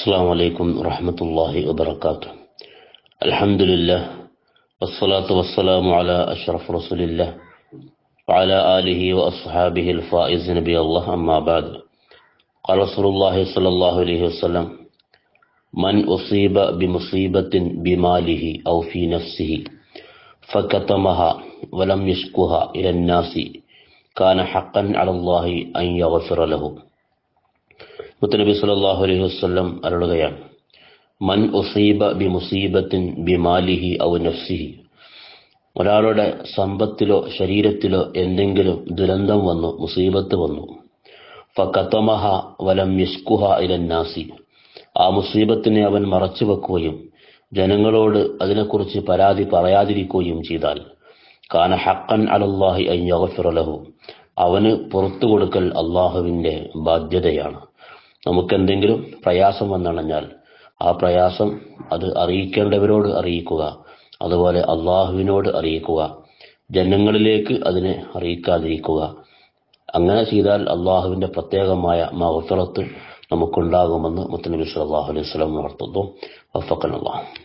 السلام عليكم ورحمة الله وبركاته. الحمد لله والصلاة والسلام على أشرف رسول الله وعلى آله وأصحابه الفائز نبي الله. أما بعد قال رسول الله صلى الله عليه وسلم من أصيب بمصيبة بماله أو في نفسه فكتمها ولم يشكها إلى الناس كان حقا على الله أن يغفر له. മുത്തനബി സല്ലല്ലാഹു അലൈഹി വസ്ലം അരുളുകയാണ്. മൻ ഉസീബ ബി മുസീബത്തിൻ ബി മാലിഹി ഔ നഫ്സിഹി. ഒരാളുടെ സമ്പത്തിലോ ശരീരത്തിലോ എന്തെങ്കിലും ദുരന്തം വന്നു മുസീബത്ത് വന്നു. ഫക്കത്തമഹ വലം യസ്കുഹ ഇലന്നാസി. ആ മുസീബത്തിനെ അവൻ മറച്ചു വെക്കുകയും ജനങ്ങളോട് അതിനെക്കുറിച്ച് പരാതി പറയാതിരിക്കുകയും ചെയ്താൽ കാന ഹക്കൻ അലല്ലാഹി അയ്യഗഫിറലഹു അവന് പുറത്തു കൊടുക്കൽ അള്ളാഹുവിന്റെ ബാധ്യതയാണ്. നമുക്കെന്തെങ്കിലും പ്രയാസം വന്നണഞ്ഞാൽ ആ പ്രയാസം അത് അറിയിക്കേണ്ടവരോട് അറിയിക്കുക. അതുപോലെ അള്ളാഹുവിനോട് അറിയിക്കുക. ജനങ്ങളിലേക്ക് അതിനെ അറിയിക്കാതിരിക്കുക. അങ്ങനെ ചെയ്താൽ അള്ളാഹുവിന്റെ പ്രത്യേകമായ മഹഫിറത്ത് നമുക്കുണ്ടാകുമെന്ന് മുത്തനബി സല്ലല്ലാഹു അലൈഹി സ്വലം നടത്തുന്നു അള്ളാഹു